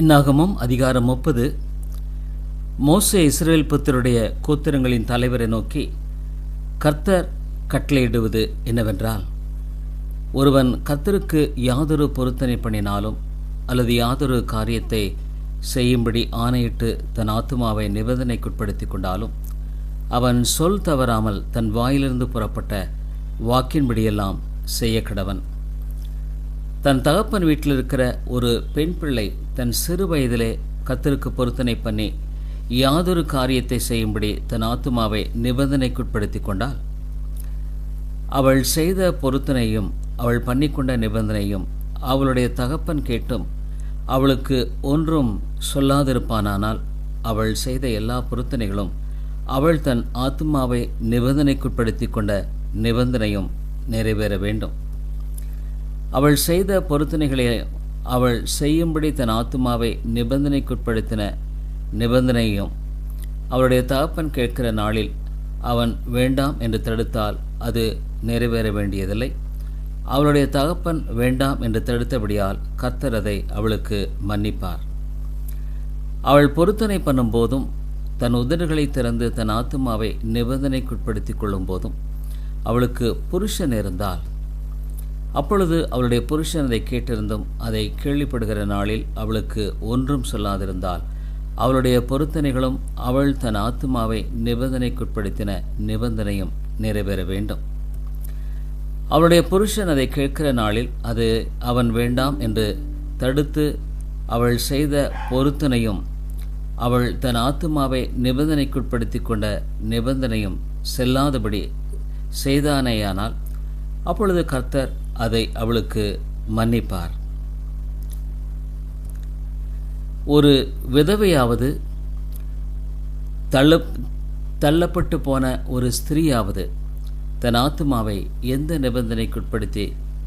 இன்னாகமும் அதிகாரம் முப்பது. மோசே இஸ்ரேல் புத்தருடைய கோத்திரங்களின் தலைவரை நோக்கி கர்த்தர் கட்டளையிடுவது என்னவென்றால் ஒருவன் கர்த்தருக்கு யாதொரு பொருத்தனை பண்ணினாலும் அல்லது யாதொரு காரியத்தை செய்யும்படி ஆணையிட்டு தன் ஆத்துமாவை நிபந்தனைக்குட்படுத்தி கொண்டாலும் அவன் சொல் தவறாமல் தன் வாயிலிருந்து புறப்பட்ட வாக்கின்படியெல்லாம் செய்ய கடவன் தன் தகப்பன் வீட்டில் இருக்கிற ஒரு பெண் பிள்ளை தன் சிறு வயதிலே கத்தருக்கு பொருத்தனை பண்ணி யாதொரு காரியத்தை செய்யும்படி தன் ஆத்துமாவை நிபந்தனைக்குட்படுத்தி கொண்டால் அவள் செய்த பொருத்தனையும் அவள் பண்ணிக்கொண்ட நிபந்தனையும் அவளுடைய தகப்பன் கேட்டும் அவளுக்கு ஒன்றும் சொல்லாதிருப்பானானால் அவள் செய்த எல்லா பொருத்தனைகளும் அவள் தன் ஆத்மாவை நிபந்தனைக்குட்படுத்தி கொண்ட நிபந்தனையும் நிறைவேற வேண்டும். அவள் செய்த பொருத்தனைகளை அவள் செய்யும்படி தன் ஆத்மாவை நிபந்தனைக்குட்படுத்தின நிபந்தனையும் அவளுடைய தகப்பன் கேட்கிற நாளில் அவன் வேண்டாம் என்று தடுத்தால் அது நிறைவேற வேண்டியதில்லை. அவளுடைய தகப்பன் வேண்டாம் என்று தடுத்தபடியால் கர்த்தர் அதை அவளுக்கு மன்னிப்பார். அவள் பொருத்தனை பண்ணும் போதும் தன் உதடுகளை திறந்து தன் ஆத்மாவை நிபந்தனைக்குட்படுத்தி கொள்ளும் போதும் அவளுக்கு புருஷன் இருந்தால் அப்பொழுது அவளுடைய புருஷன் அதை கேட்டிருந்தும் அதை கேள்விப்படுகிற நாளில் அவளுக்கு ஒன்றும் சொல்லாதிருந்தால் அவளுடைய பொருத்தனைகளும் அவள் தன் ஆத்மாவை நிபந்தனைக்குட்படுத்தின நிபந்தனையும் நிறைவேற வேண்டும். அவளுடைய புருஷன் அதை கேட்கிற நாளில் அது அவன் வேண்டாம் என்று தடுத்து அவள் செய்த பொருத்தனையும் அவள் தன் ஆத்மாவை நிபந்தனைக்குட்படுத்தி கொண்ட நிபந்தனையும் செல்லாதபடி செய்தானேயானால் அப்பொழுது கர்த்தர் அதை அவளுக்கு மன்னிப்பார். ஒரு விதவையாவது தள்ள தள்ளப்பட்டு போன ஒரு ஸ்திரீயாவது தன் ஆத்மாவை எந்த நிபந்தனைக்குட்படுத்தி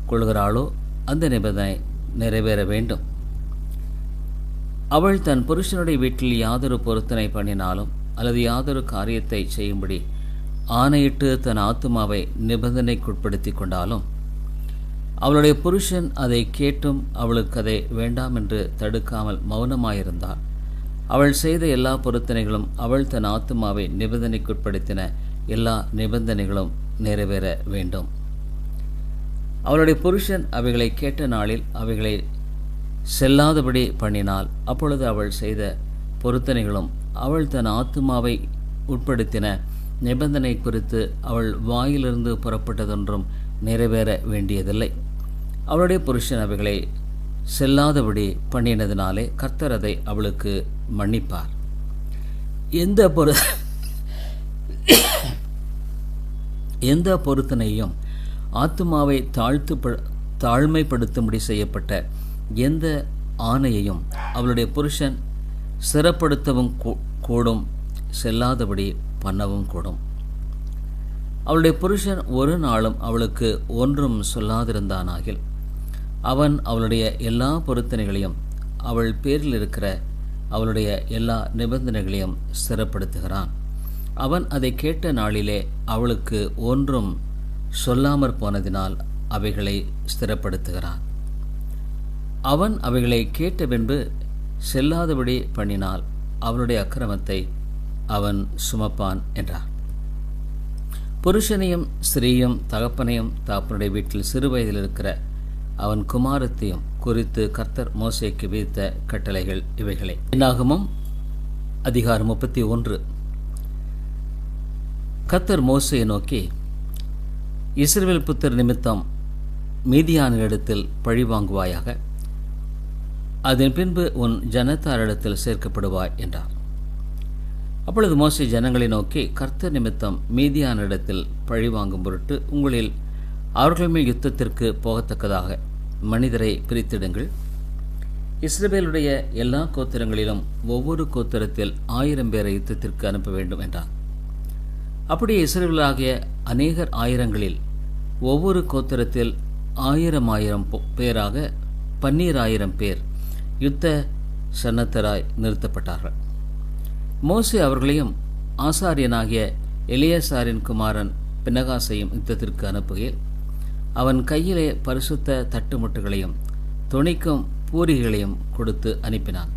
கொள்கிறாளோ அந்த நிபந்தனை நிறைவேற வேண்டும். அவள் தன் புருஷனுடைய வீட்டில் யாதொரு பொருத்தனை பண்ணினாலும் அல்லது யாதொரு காரியத்தை செய்யும்படி ஆணையிட்டு தன் ஆத்மாவை நிபந்தனைக்குட்படுத்தி கொண்டாலும் அவளுடைய புருஷன் அதை கேட்டும் அவளுக்கு அதை வேண்டாம் என்று தடுக்காமல் மௌனமாயிருந்தாள். அவள் செய்த எல்லா பொருத்தனைகளும் அவள் தன் ஆத்மாவை நிபந்தனைக்குட்படுத்தின எல்லா நிபந்தனைகளும் நிறைவேற வேண்டும். அவளுடைய புருஷன் அவைகளை கேட்ட நாளில் அவைகளை செல்லாதபடி பண்ணினால் அப்பொழுது அவள் செய்த பொருத்தனைகளும் அவள் தன் ஆத்மாவை உட்படுத்தின நிபந்தனை குறித்து அவள் வாயிலிருந்து புறப்பட்டதொன்றும் நிறைவேற வேண்டியதில்லை. அவளுடைய புருஷன் அவைகளை செல்லாதபடி பண்ணினதினாலே கர்த்தர் அதை அவளுக்கு மன்னிப்பார். எந்த பொரு எந்த பொருத்தனையும் ஆத்மாவை தாழ்த்து தாழ்மைப்படுத்தும்படி செய்யப்பட்ட எந்த ஆணையையும் அவளுடைய புருஷன் சிறப்படுத்தவும் கூடும் செல்லாதபடி பண்ணவும் கூடும். அவளுடைய புருஷன் ஒரு நாளும் அவளுக்கு ஒன்றும் சொல்லாதிருந்தானாகில் அவன் அவளுடைய எல்லா பொருத்தனைகளையும் அவள் பேரில் இருக்கிற அவளுடைய எல்லா நிபந்தனைகளையும் ஸ்திரப்படுத்துகிறான் அவன் அதை கேட்ட நாளிலே அவளுக்கு ஒன்றும் சொல்லாமற் போனதினால் அவைகளை ஸ்திரப்படுத்துகிறான். அவன் அவைகளை கேட்ட பின்பு செல்லாதபடி பண்ணினால் அவளுடைய அக்கிரமத்தை அவன் சுமப்பான் என்றார். புருஷனையும் ஸ்திரீயும் தகப்பனையும் தாப்பனுடைய வீட்டில் சிறு வயதில் இருக்கிற அவன் குமாரத்தையும் குறித்து கர்த்தர் மோசைக்கு விதித்த கட்டளைகள் இவைகளே. என்னாகமும்? அதிகாரம் முப்பத்தி ஒன்று. கர்த்தர் மோசையை நோக்கி இஸ்ரேல் புத்தர் நிமித்தம் மீதியானிடத்தில் பழி வாங்குவாயாக? அதன் பின்பு உன் ஜனத்தாரிடத்தில் சேர்க்கப்படுவாய் என்றார். அப்பொழுது மோசை ஜனங்களை நோக்கி கர்த்தர் நிமித்தம் மீதியானிடத்தில் பழி வாங்கும் பொருட்டு உங்களில் அவர்கள் மேல் யுத்தத்திற்கு போகத்தக்கதாக மனிதரை பிரித்திடுங்கள். இஸ்ரேலுடைய எல்லா கோத்திரங்களிலும் ஒவ்வொரு கோத்திரத்தில் ஆயிரம் பேரை யுத்தத்திற்கு அனுப்ப வேண்டும் என்றார் அப்படியே இஸ்ரேலாகிய அநேகர் ஆயிரங்களில் ஒவ்வொரு கோத்திரத்தில் ஆயிரம் ஆயிரம் பேராக பன்னீராயிரம் பேர் யுத்த சன்னத்தராய் நிறுத்தப்பட்டார்கள். மோசே அவர்களையும் ஆசாரியனாகிய எலியசாரின் குமாரன் பினகாசையும் யுத்தத்திற்கு அனுப்புகையில் அவன் கையிலே பரிசுத்த தட்டுமுட்டுகளையும் துணிக்கும் பூரிகளையும் கொடுத்து அனுப்பினான்.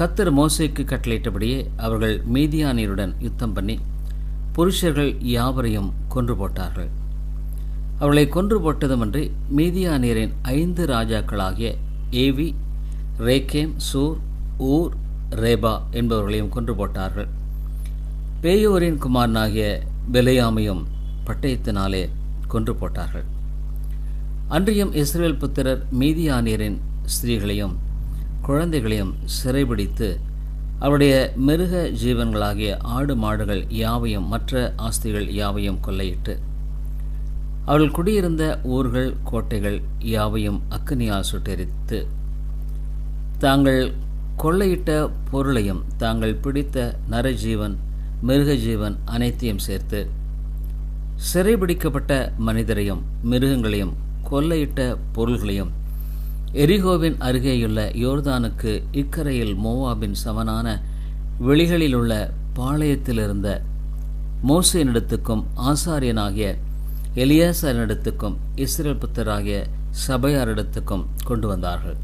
கத்தர் மோசைக்கு கட்டளையிட்டபடியே அவர்கள் மீதியானியருடன் யுத்தம் பண்ணி புருஷர்கள் யாவரையும் கொன்று போட்டார்கள். அவர்களை கொன்று போட்டதுமன்றி மீதியானியரின் ஐந்து ராஜாக்களாகிய ஏவி ரேகேம் சூர் ஊர் ரேபா என்பவர்களையும் கொன்று போட்டார்கள். பேயோரின் குமாரனாகிய பெலையாமையும் பட்டயத்தினாலே கொன்று போட்டார்கள். அன்றியும் இஸ்ரேல் புத்திரர் மீதியானியரின் ஸ்திரீகளையும் குழந்தைகளையும் சிறைபிடித்து அவருடைய மிருக ஜீவன்களாகிய ஆடு மாடுகள் யாவையும் மற்ற ஆஸ்திகள் யாவையும் கொள்ளையிட்டு அவர்கள் குடியிருந்த ஊர்கள் கோட்டைகள் யாவையும் அக்கனியால் சுட்டெரித்து தாங்கள் கொள்ளையிட்ட பொருளையும் தாங்கள் பிடித்த நரஜீவன் மிருகஜீவன் அனைத்தையும் சேர்த்து சிறைபிடிக்கப்பட்ட மனிதரையும் மிருகங்களையும் கொள்ளையிட்ட பொருள்களையும் எரிகோவின் அருகேயுள்ள யோர்தானுக்கு இக்கரையில் மோவாபின் சமனான வெளிகளிலுள்ள பாளையத்திலிருந்த மோசேனிடத்துக்கும் ஆசாரியனாகிய எலியாசாரினிடத்துக்கும் இஸ்ரேல் புத்தராகிய சபையாரிடத்துக்கும் கொண்டு வந்தார்கள்.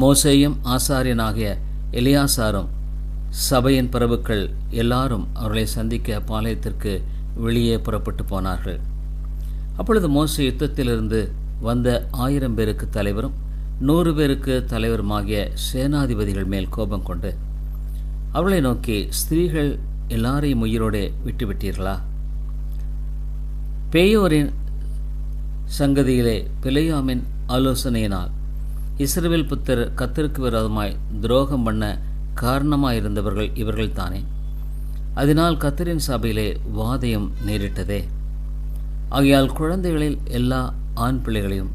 மோசையும் ஆசாரியனாகிய எலியாசாரும் சபையின் பிரபுக்கள் எல்லாரும் அவர்களை சந்திக்க பாளையத்திற்கு வெளியே புறப்பட்டு போனார்கள். அப்பொழுது மோச யுத்தத்திலிருந்து வந்த ஆயிரம் பேருக்கு தலைவரும் நூறு பேருக்கு தலைவருமாகிய சேனாதிபதிகள் மேல் கோபம் கொண்டு அவளை நோக்கி ஸ்திரீகள் எல்லாரையும் உயிரோடே விட்டுவிட்டீர்களா? பேயோரின் சங்கதியிலே பிழையாமின் ஆலோசனையினால் இஸ்ரேல் புத்தர் கத்திற்கு விரோதமாய் துரோகம் பண்ண காரணமாயிருந்தவர்கள் இவர்கள் தானே அதனால் கத்தரின் சபையிலே வாதயம் நேரிட்டதே ஆகையால் குழந்தைகளில் எல்லா ஆண் பிள்ளைகளையும்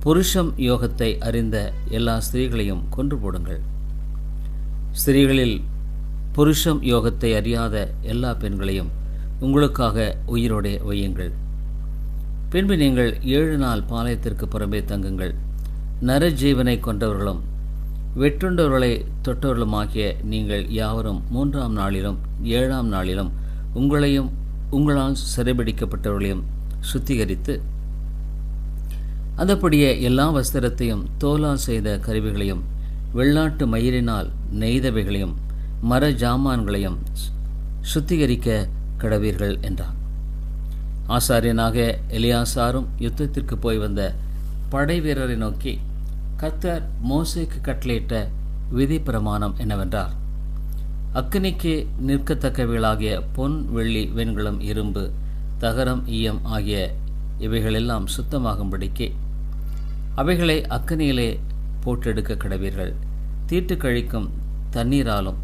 புருஷம் யோகத்தை அறிந்த எல்லா ஸ்திரீகளையும் கொன்று போடுங்கள் ஸ்திரீகளில் புருஷம் யோகத்தை அறியாத எல்லா பெண்களையும் உங்களுக்காக உயிரோடே வையுங்கள் பின்பு நீங்கள் ஏழு நாள் பாளையத்திற்கு புறம்பே தங்குங்கள் நரஜீவனை கொண்டவர்களும் வெற்றுண்டவர்களை தொட்டவர்களுமாகிய நீங்கள் யாவரும் மூன்றாம் நாளிலும் ஏழாம் நாளிலும் உங்களையும் உங்களால் சிறைபிடிக்கப்பட்டவர்களையும் சுத்திகரித்து அதப்படியே எல்லா வஸ்திரத்தையும் தோலால் செய்த கருவிகளையும் வெள்ளாட்டு மயிரினால் நெய்தவைகளையும் மர ஜாமான்களையும் சுத்திகரிக்க கடவீர்கள் என்றான் ஆசாரியனாக எலியாசாரும் யுத்தத்திற்கு போய் வந்த படை வீரரை நோக்கி கத்தர் மோசைக்கு கட்டளையிட்ட விதி பிரமாணம் என்னவென்றால் அக்கினிக்கு நிற்கத்தக்கவைகளாகிய பொன் வெள்ளி வெண்கலம் இரும்பு தகரம் ஈயம் ஆகிய இவைகளெல்லாம் சுத்தமாகும்படிக்கு அவைகளை அக்கினியிலே போட்டெடுக்க கடவீர்கள். தீட்டு கழிக்கும் தண்ணீராலும்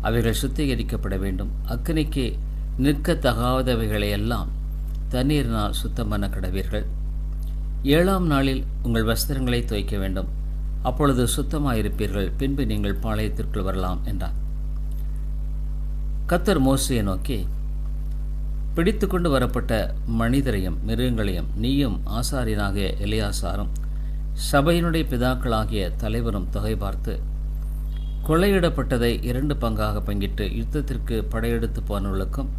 அவைகள் சுத்திகரிக்கப்பட வேண்டும். அக்கினிக்கு நிற்கத்தகாதவைகளை எல்லாம் தண்ணீரினால் சுத்தம் பண்ண கடவீர்கள். ஏழாம் நாளில் உங்கள் வஸ்திரங்களை துவைக்க வேண்டும். அப்பொழுது சுத்தமாயிருப்பீர்கள் பின்பு நீங்கள் பாளையத்திற்குள் வரலாம் என்றார். கத்தர் மோசையை நோக்கி பிடித்து கொண்டு வரப்பட்ட மனிதரையும் மிருகங்களையும் நீயும் ஆசாரியனாகிய எலியாசாரும் சபையினுடைய பிதாக்களாகிய தலைவரும் தொகை பார்த்து கொள்ளையிடப்பட்டதை இரண்டு பங்காக பங்கிட்டு யுத்தத்திற்கு படையெடுத்து போனவர்களுக்கும்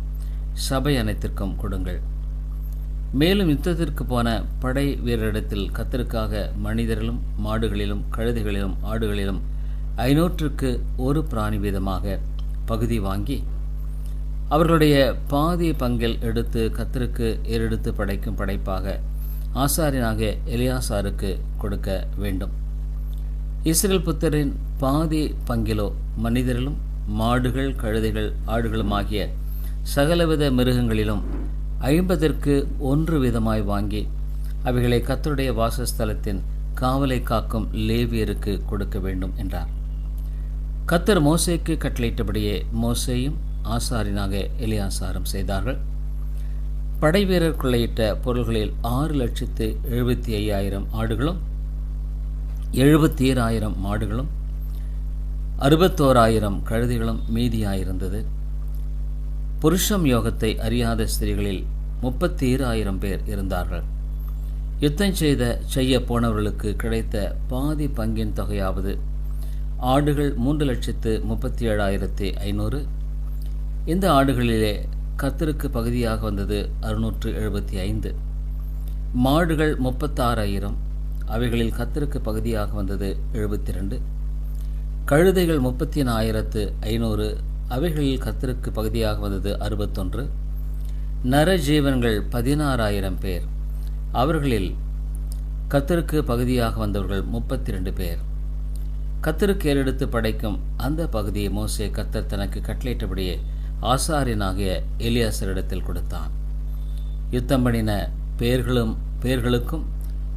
சபை அனைத்திற்கும் கொடுங்கள். மேலும் யுத்தத்திற்கு போன படை வீரரிடத்தில் கத்தருக்காக மனிதரிலும் மாடுகளிலும் கழுதைகளிலும் ஆடுகளிலும் ஐநூற்றுக்கு ஒரு பிராணி வீதமாக பகுதி வாங்கி அவர்களுடைய பாதி பங்கில் எடுத்து கத்தருக்கு ஏறெடுத்து படைக்கும் படைப்பாக ஆசாரியனாக எலியாசாருக்கு கொடுக்க வேண்டும். இஸ்ரேல் புத்தரின் பாதி பங்கிலோ மனிதரிலும் மாடுகள் கழுதைகள் ஆடுகளும் ஆகிய சகலவித மிருகங்களிலும் ஐம்பதற்கு ஒன்று விதமாய் வாங்கி அவைகளை கத்தருடைய வாசஸ்தலத்தின் காவலை காக்கும் லேவியருக்கு கொடுக்க வேண்டும் என்றார். கத்தர் மோசேக்கு கட்டளையிட்டபடியே மோசையும் ஆசாரினாக எலியாசாரம் செய்தார்கள். படை வீரர் கொள்ளையிட்ட பொருள்களில் ஆறு லட்சத்து எழுபத்தி ஐயாயிரம் ஆடுகளும் எழுபத்தி ஏழாயிரம் மாடுகளும் அறுபத்தோராயிரம் கழுதிகளும் மீதியாயிருந்தது. புருஷம் யோகத்தை அறியாத ஸ்திரீகளில் முப்பத்தி ஈராயிரம் பேர் இருந்தார்கள். யுத்தம் செய்த செய்ய போனவர்களுக்கு கிடைத்த பாதி பங்கின் தொகையாவது ஆடுகள் மூன்று லட்சத்து முப்பத்தி ஏழாயிரத்தி ஐநூறு. இந்த ஆடுகளிலே கத்தருக்கு பகுதியாக வந்தது அறுநூற்று எழுபத்தி ஐந்து. மாடுகள் முப்பத்தாறாயிரம் அவைகளில் கத்தருக்கு பகுதியாக வந்தது எழுபத்தி ரெண்டு கழுதைகள் முப்பத்தி நாயிரத்து ஐநூறு அவைகளில் கர்த்தருக்கு பகுதியாக வந்தது அறுபத்தொன்று. நரஜீவன்கள் பதினாறாயிரம் பேர். அவர்களில் கத்தருக்கு பகுதியாக வந்தவர்கள் முப்பத்தி ரெண்டு பேர். கத்தருக்கு ஏறெடுத்து படைக்கும் அந்த பகுதியை மோசே கத்தர் தனக்கு கட்டளையிட்டபடியே ஆசாரியனாகிய எலியாசரிடத்தில் கொடுத்தான். யுத்தம் பண்ணின பேர்களும் பேர்களுக்கும்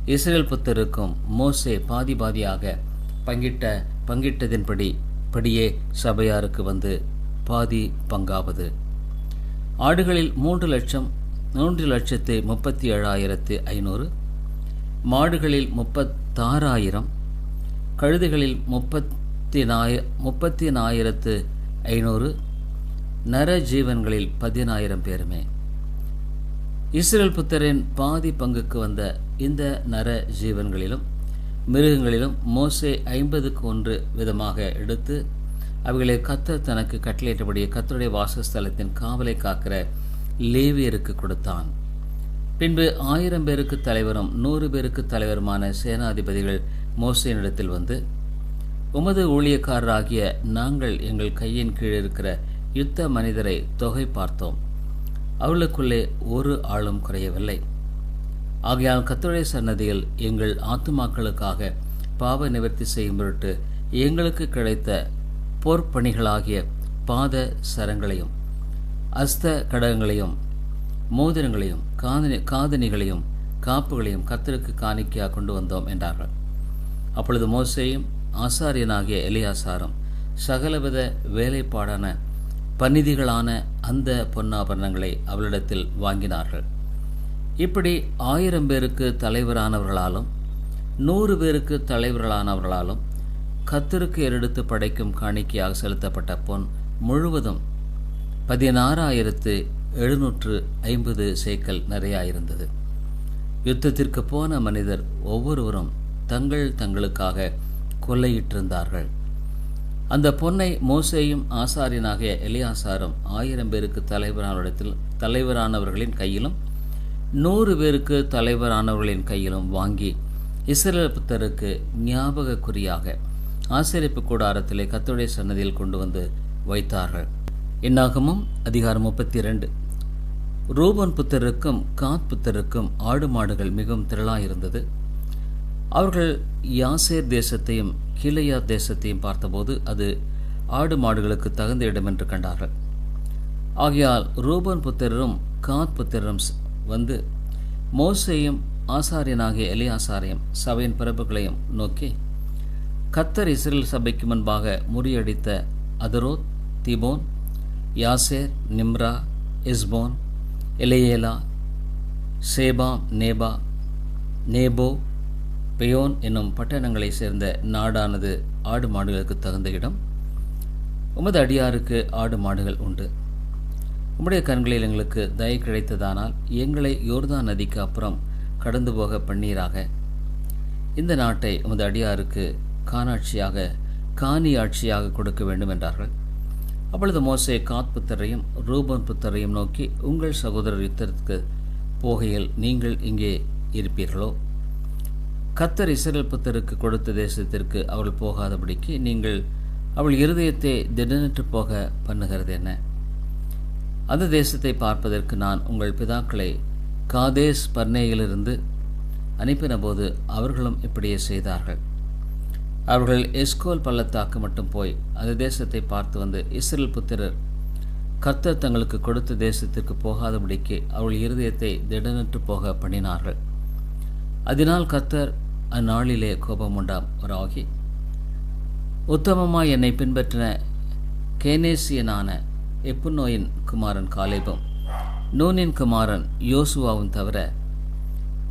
இஸ்ரேல் புத்தருக்கும் மோசே பாதி பாதியாக பங்கிட்ட பங்கிட்டதின்படி படியே சபையாருக்கு வந்து பாதி பங்காவது. ஆடுகளில் மூன்று லட்சம் மூன்று லட்சத்து முப்பத்தி ஏழாயிரத்து ஐநூறு. மாடுகளில் முப்பத்தாறாயிரம். கழுதுகளில் முப்பத்தி நாய முப்பத்தி நாயிரத்து ஐநூறு. நர ஜீவன்களில் பதினாயிரம் பேருமே. இஸ்ரேல் புத்தரின் பாதி பங்குக்கு வந்த இந்த நர ஜீவன்களிலும் மிருகங்களிலும் மோசே ஐம்பதுக்கு ஒன்று விதமாக எடுத்து அவைகளை கத்தர் தனக்கு கட்டளையிட்டபடியே கத்தருடைய வாசஸ்தலத்தின் காவலை காக்கிற லேவியருக்கு கொடுத்தான். பின்பு ஆயிரம் பேருக்கு தலைவரும் நூறு பேருக்கு தலைவருமான சேனாதிபதிகள் மோசேனிடத்தில் வந்து உமது ஊழியக்காரராகிய நாங்கள் எங்கள் கையின் கீழ் இருக்கிற யுத்த மனிதரை தொகை பார்த்தோம். அவளுக்குள்ளே ஒரு ஆளும் குறையவில்லை. ஆகையால் கத்துடைய சன்னதியில் எங்கள் ஆத்துமாக்களுக்காக பாவ நிவர்த்தி செய்யும் பொருட்டு எங்களுக்கு கிடைத்த போர்ப்பணிகளாகிய பாத சரங்களையும் அஸ்த கடகங்களையும் மோதிரங்களையும் காதனி காதணிகளையும் காப்புகளையும் கத்தருக்கு காணிக்கையாக கொண்டு வந்தோம் என்றார்கள். அப்பொழுது மோசையும் ஆசாரியனாகிய எலியாசாரும் சகலவித வேலைப்பாடான பன்னிதிகளான அந்த பொன்னாபரணங்களை அவளிடத்தில் வாங்கினார்கள். இப்படி ஆயிரம் பேருக்கு தலைவரானவர்களாலும் நூறு பேருக்கு தலைவர்களானவர்களாலும் கத்தருக்கு எரெடுத்து படைக்கும் காணிக்கையாக செலுத்தப்பட்ட பொன் முழுவதும் பதினாறாயிரத்து எழுநூற்று ஐம்பது சேக்கல் நிறையாயிருந்தது. யுத்தத்திற்கு போன மனிதர் ஒவ்வொருவரும் தங்கள் தங்களுக்காக கொள்ளையிட்டிருந்தார்கள். அந்த பொன்னை மோசேயும் ஆசாரியனாகிய எலியாசாரும் ஆயிரம் பேருக்கு தலைவரானிடத்தில் தலைவரானவர்களின் கையிலும் நூறு பேருக்கு தலைவரானவர்களின் கையிலும் வாங்கி இஸ்ரேல் புத்தருக்கு ஞாபக குறியாக ஆசிரியப்பு கூடாரத்திலே கத்துடைய சன்னதியில் கொண்டு வந்து வைத்தார்கள். இந்நாகமும் அதிகாரம் முப்பத்தி இரண்டு ரூபன் புத்தருக்கும் காத் புத்தருக்கும் ஆடு மாடுகள் மிகவும் திரளாயிருந்தது. அவர்கள் யாசேர் தேசத்தையும் கிளையா தேசத்தையும் பார்த்தபோது அது ஆடு மாடுகளுக்கு தகுந்த இடம் என்று கண்டார்கள். ஆகையால் ரூபன் புத்திரரும் காத் புத்திரரும் வந்து மோசையும் ஆசாரியனாகிய எலியாசாரையும் சபையின் பிறப்புகளையும் நோக்கி கத்தர் இஸ்ரேல் சபைக்கு முன்பாக முறியடித்த அதரோத் திபோன் யாசேர் நிம்ரா இஸ்போன் எலையேலா சேபாம் நேபா நேபோ பெயோன் என்னும் பட்டணங்களைச் சேர்ந்த நாடானது ஆடு மாடுகளுக்கு தகுந்த இடம். உமது அடியாருக்கு ஆடு மாடுகள் உண்டு. உம்முடைய கண்களில் எங்களுக்கு தயை கிடைத்ததானால் எங்களை யோர்தான் நதிக்கு அப்புறம் கடந்து போக பண்ணீராக. இந்த நாட்டை உமது அடியாருக்கு காணாட்சியாக காணி ஆட்சியாக கொடுக்க வேண்டும் என்றார்கள். அப்பொழுது மோசே காத் புத்தரையும் ரூபன் புத்தரையும் நோக்கி உங்கள் சகோதரர் யுத்தத்திற்கு போகையில் நீங்கள் இங்கே இருப்பீர்களோ? கத்தர் இஸ்ரேல் புத்தருக்கு கொடுத்த தேசத்திற்கு அவள் போகாதபடிக்கு நீங்கள் அவள் இருதயத்தை திடனிட்டு போக பண்ணுகிறது என்ன? அந்த தேசத்தை பார்ப்பதற்கு நான் உங்கள் பிதாக்களை காதேஸ் பர்னேயிலிருந்து அனுப்பின போது அவர்களும் இப்படியே செய்தார்கள். அவர்கள் எஸ்கோல் பள்ளத்தாக்கு மட்டும் போய் அந்த தேசத்தை பார்த்து வந்து இஸ்ரேல் புத்திரர் கர்த்தர் தங்களுக்கு கொடுத்த தேசத்திற்கு போகாதபடிக்கு அவள் இருதயத்தை திடனற்று போக பண்ணினார்கள். அதனால் கர்த்தர் அந்நாளிலே கோபம் உண்டாவராகி உத்தமமாக என்னை பின்பற்றின கேனேசியனான எப்புநோயின் குமாரன் காலேபும் நூனின் குமாரன் யோசுவாவும் தவிர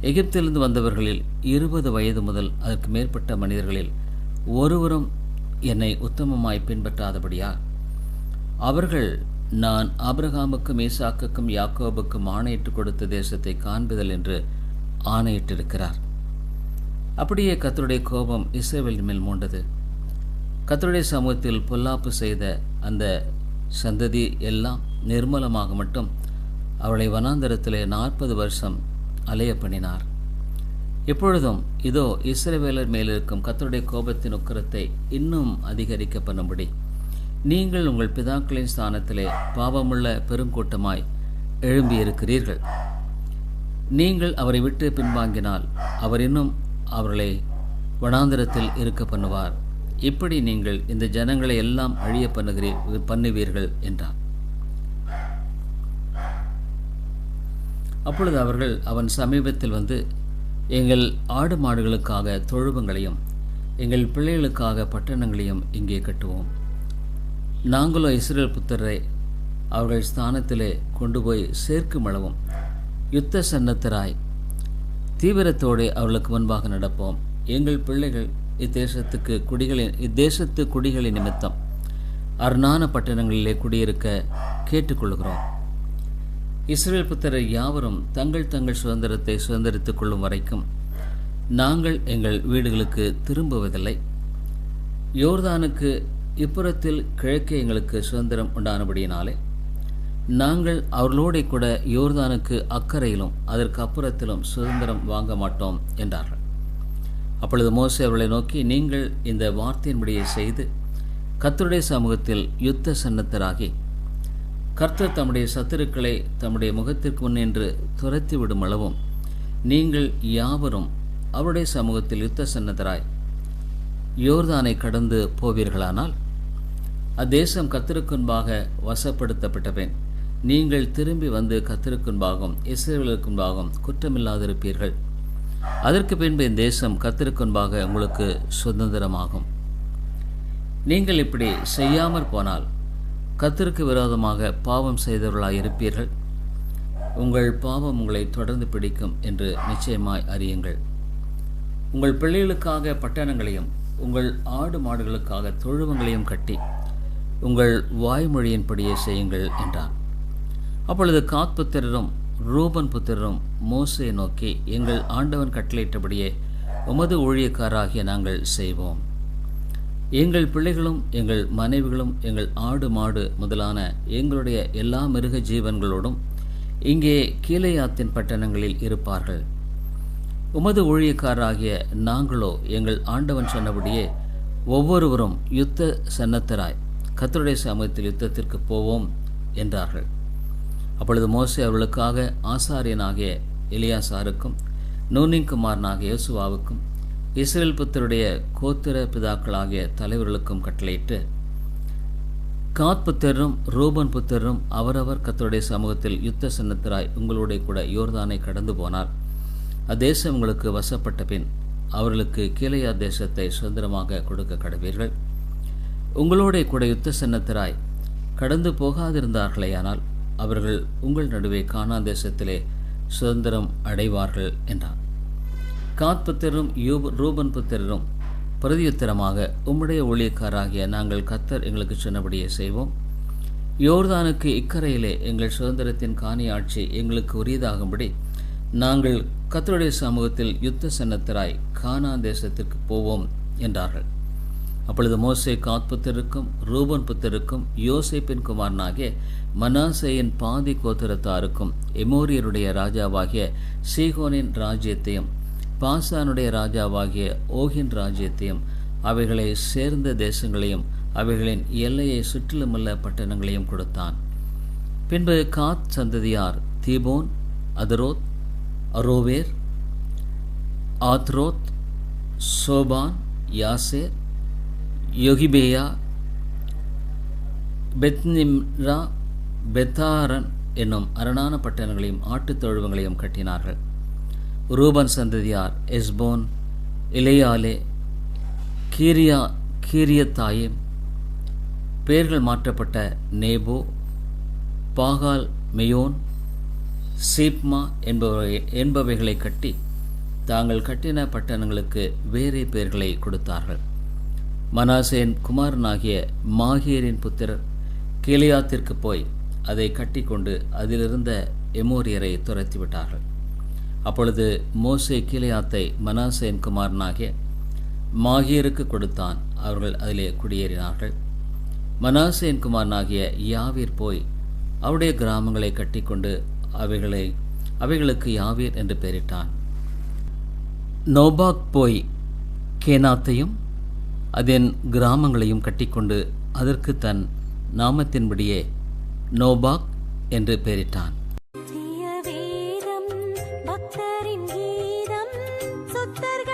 எகிப்திலிருந்து வந்தவர்களில் இருபது வயது முதல் அதற்கு மேற்பட்ட மனிதர்களில் ஒருவரும் என்னை உத்தமமாய் பின்பற்றாதபடியா அவர்கள் நான் ஆபிரகாமுக்கும் ஈசாக்குக்கும் யாக்கோபுக்கும் ஆணையிட்டு கொடுத்த தேசத்தை காண்பதல் என்று ஆணையிட்டிருக்கிறார். அப்படியே கத்தருடைய கோபம் இஸ்ரேவேல் மேல் மூண்டது. கத்தருடைய சமூகத்தில் பொல்லாப்பு செய்த அந்த சந்ததி எல்லாம் நிர்மலமாக மட்டும் அவளை வனாந்தரத்திலே நாற்பது வருஷம் அலைய பண்ணினார் இப்பொழுதும் இதோ இஸ்ரவேலர் மேலிருக்கும் கத்தருடைய கோபத்தின் உக்கிரத்தை இன்னும் அதிகரிக்க பண்ணும்படி. நீங்கள் உங்கள் பிதாக்களின் ஸ்தானத்திலே பாவமுள்ள பெருங்கூட்டமாய் எழும்பியிருக்கிறீர்கள். நீங்கள் அவரை விட்டு பின்வாங்கினால் அவர் இன்னும் அவர்களை வனாந்திரத்தில் இருக்க பண்ணுவார். இப்படி நீங்கள் இந்த ஜனங்களை எல்லாம் அழிய பண்ணுகிறீர் பண்ணுவீர்கள் என்றார். அப்பொழுது அவர்கள் அவன் சமீபத்தில் வந்து எங்கள் ஆடு மாடுகளுக்காக தொழுவங்களையும் எங்கள் பிள்ளைகளுக்காக பட்டணங்களையும் இங்கே கட்டுவோம். நாங்களும் இஸ்ரேல் புத்தரை அவர்கள் ஸ்தானத்திலே கொண்டு போய் சேர்க்கும் அளவும் யுத்த சன்னத்தராய் தீவிரத்தோடு அவர்களுக்கு முன்பாக நடப்போம். எங்கள் பிள்ளைகள் இத்தேசத்துக்கு குடிகளின் இத்தேசத்து குடிகளின் நிமித்தம் அருணான பட்டணங்களிலே குடியிருக்க கேட்டுக்கொள்கிறோம். இஸ்ரேல் புத்தரை யாவரும் தங்கள் தங்கள் சுதந்திரத்தை சுதந்திரித்துக் கொள்ளும் வரைக்கும் நாங்கள் எங்கள் வீடுகளுக்கு திரும்புவதில்லை. யோர்தானுக்கு இப்புறத்தில் கிழக்கே எங்களுக்கு சுதந்திரம் உண்டானபடியினாலே நாங்கள் அவர்களோட கூட யோர்தானுக்கு அக்கறையிலும் அதற்கு அப்புறத்திலும் சுதந்திரம் வாங்க மாட்டோம் என்றார்கள். அப்பொழுது மோசே அவர்களை நோக்கி நீங்கள் இந்த வார்த்தையின்படியை செய்து கர்த்தருடைய சமூகத்தில் யுத்த சன்னத்தராகி கர்த்தர் தம்முடைய சத்துருக்களை தம்முடைய முகத்திற்கு முன்னின்று துரத்தி விடும் அளவும் நீங்கள் யாவரும் அவருடைய சமூகத்தில் யுத்த சன்னதராய் யோர்தானை கடந்து போவீர்களானால் அத்தேசம் கத்திருக்குன்பாக வசப்படுத்தப்பட்டபின் நீங்கள் திரும்பி வந்து கத்திருக்குன்பாகவும் இஸ்ரேலுக்குன்பாகவும் குற்றமில்லாதிருப்பீர்கள். அதற்கு பின்பு இந்த தேசம் கத்திருக்குன்பாக உங்களுக்கு சுதந்திரமாகும். நீங்கள் இப்படி செய்யாமற் போனால் கத்திற்கு விரோதமாக பாவம் செய்தவர்களாய் இருப்பீர்கள். உங்கள் பாவம் உங்களை தொடர்ந்து பிடிக்கும் என்று நிச்சயமாய் அறியுங்கள். உங்கள் பிள்ளைகளுக்காக பட்டணங்களையும் உங்கள் ஆடு மாடுகளுக்காக தொழுவங்களையும் கட்டி உங்கள் வாய்மொழியின்படியே செய்யுங்கள் என்றார் அப்பொழுது காத் புத்திரரும் ரூபன் புத்திரரும் மோசையை நோக்கி எங்கள் ஆண்டவன் கட்டளையிட்டபடியே உமது ஊழியக்காராகிய நாங்கள் செய்வோம். எங்கள் பிள்ளைகளும் எங்கள் மனைவிகளும் எங்கள் ஆடு மாடு முதலான எங்களுடைய எல்லா மிருக ஜீவன்களோடும் இங்கே கீழையாத்தின் பட்டணங்களில் இருப்பார்கள். உமது ஊழியக்காரராகிய நாங்களோ எங்கள் ஆண்டவன் சொன்னபடியே ஒவ்வொருவரும் யுத்த சன்னத்தராய் கத்தருடைய சமயத்தில் யுத்தத்திற்கு போவோம் என்றார்கள். அப்பொழுது மோசே அவர்களுக்காக ஆசாரியனாகிய எலியாசாருக்கும் நூனின் குமாரனாகிய யோசுவாவுக்கும் இஸ்ரேல் புத்தருடைய கோத்திர பிதாக்களாகிய தலைவர்களுக்கும் கட்டளையிட்டு காத் புத்தரும் ரூபன் புத்தரும் அவரவர் கத்தருடைய சமூகத்தில் யுத்த சன்னத்தராய் உங்களுடைய கூட யோர்தானை கடந்து போனார். அத்தேசம் உங்களுக்கு வசப்பட்ட பின் அவர்களுக்கு கீழையா தேசத்தை சுதந்திரமாக கொடுக்க கடவீர்கள். உங்களோடைய கூட யுத்த சன்னத்தராய் கடந்து போகாதிருந்தார்களேயானால் அவர்கள் உங்கள் நடுவே காணா தேசத்திலே சுதந்திரம் அடைவார்கள் என்றான் காத் புத்திரரும் யூப் ரூபன் புத்திரரும் பிரதியுத்தரமாக உம்முடைய ஊழியக்காராகிய நாங்கள் கத்தர் எங்களுக்கு சொன்னபடியே செய்வோம். யோர்தானுக்கு இக்கரையிலே எங்கள் சுதந்திரத்தின் காணி ஆட்சி எங்களுக்கு உரியதாகும்படி நாங்கள் கத்தருடைய சமூகத்தில் யுத்த சன்னத்தராய் கானா தேசத்திற்கு போவோம் என்றார்கள். அப்பொழுது மோசே காத் புத்தருக்கும் ரூபன் புத்தருக்கும் யோசேப்பின் குமாரனாகிய மனாசேயின் பாதி கோத்திரத்தாருக்கும் எமோரியருடைய ராஜாவாகிய சீகோனின் ராஜ்யத்தையும் பாசானுடைய ராஜாவாகிய ஓகின் ராஜ்யத்தையும் அவைகளை சேர்ந்த தேசங்களையும் அவைகளின் எல்லையை சுற்றிலுமுள்ள பட்டணங்களையும் கொடுத்தான். பின்பு காத் சந்ததியார் தீபோன் அதரோத் அரோவேர் ஆத்ரோத் சோபான் யாசேர் யோகிபேயா பெத்னிம்ரா பெத்தாரன் என்னும் அரணான பட்டணங்களையும் ஆட்டுத் தொழுவங்களையும் கட்டினார்கள். ரூபன் சந்ததியார் எஸ்போன் இலையாலே கீரியா கீரியத்தாயிம் பெயர்கள் மாற்றப்பட்ட நேபோ பாகால் மெயோன் சீப்மா என்பவை என்பவைகளை கட்டி தாங்கள் கட்டின பட்டணங்களுக்கு வேறே பெயர்களை கொடுத்தார்கள். மனாசேன் குமாரனாகிய மாகியரின் புத்திரர் கீலியாத்திற்கு போய் அதை கட்டிக்கொண்டு அதிலிருந்த எமோரியரை துரத்திவிட்டார்கள். அப்பொழுது மோசே கீழையாத்தை மனாசேன் குமாரனாகிய மாகியருக்கு கொடுத்தான். அவர்கள் அதிலே குடியேறினார்கள். மனாசேன் குமாரனாகிய யாவீர் போய் அவருடைய கிராமங்களை கட்டிக்கொண்டு அவைகளை அவைகளுக்கு யாவீர் என்று பெயரிட்டான். நோபாக் போய் கேனாத்தையும் அதன் கிராமங்களையும் கட்டிக்கொண்டு அதற்கு தன் நாமத்தின்படியே நோபாக் என்று பெயரிட்டான். tergantung